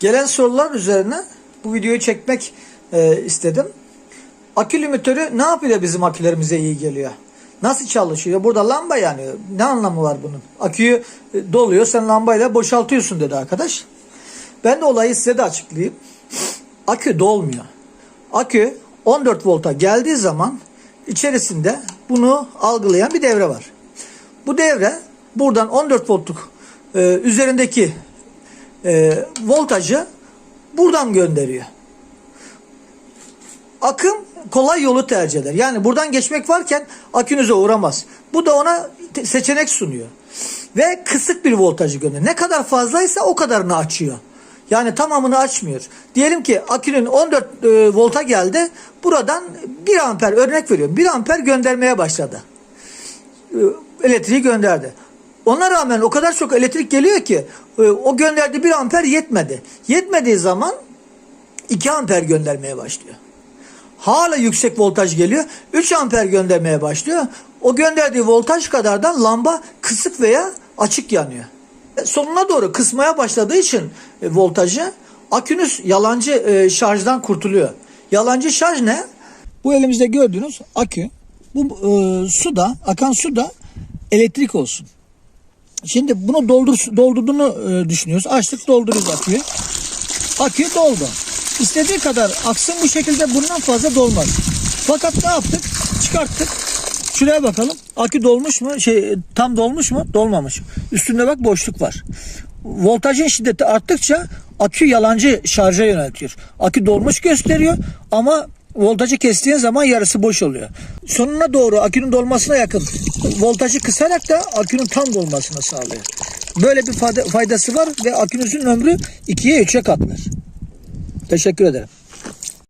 Gelen sorular üzerine bu videoyu çekmek e, istedim. Akü limitörü ne yapıyor bizim akülerimize iyi geliyor? Nasıl çalışıyor? Burada lamba yani. Ne anlamı var bunun? Aküyü e, doluyor sen lambayla boşaltıyorsun dedi arkadaş. Ben de olayı size de açıklayayım. Akü dolmuyor. Akü 14 volta geldiği zaman içerisinde bunu algılayan bir devre var. Bu devre buradan 14 voltluk e, üzerindeki e, voltajı buradan gönderiyor. Akım kolay yolu tercih eder. Yani buradan geçmek varken akünüze uğramaz. Bu da ona seçenek sunuyor. Ve kısık bir voltajı gönderiyor. Ne kadar fazlaysa o kadarını açıyor. Yani tamamını açmıyor. Diyelim ki akünün 14 e, volta geldi. Buradan 1 amper örnek veriyorum. 1 amper göndermeye başladı e, elektriği gönderdi. Ona rağmen o kadar çok elektrik geliyor ki e, o gönderdiği 1 amper yetmedi. Yetmediği zaman 2 amper göndermeye başlıyor. Hala yüksek voltaj geliyor. 3 amper göndermeye başlıyor. O gönderdiği voltaj kadardan lamba kısık veya açık yanıyor. E, Sonuna doğru kısmaya başladığı için e, voltajı akünüz yalancı şarjdan kurtuluyor. Yalancı şarj ne? Bu elimizde gördüğünüz akü. Bu e, su da, akan su da elektrik olsun. Şimdi bunu doldur, doldurduğunu e, düşünüyoruz. Açtık dolduruyoruz aküyü. Akü doldu. İstediği kadar aksın bu şekilde bundan fazla dolmaz. Fakat ne yaptık? Çıkarttık. Şuraya bakalım. Akü dolmuş mu? Şey tam dolmuş mu? Dolmamış. Üstünde bak boşluk var. Voltajın şiddeti arttıkça akü yalancı şarja yöneltiyor. Akü dolmuş gösteriyor ama voltajı kestiğin zaman yarısı boş oluyor. Sonuna doğru akünün dolmasına yakın voltajı kısarak da akünün tam dolmasını sağlıyor. Böyle bir fayda- faydası var ve akünüzün ömrü 2'ye 3'e katlar. Teşekkür ederim.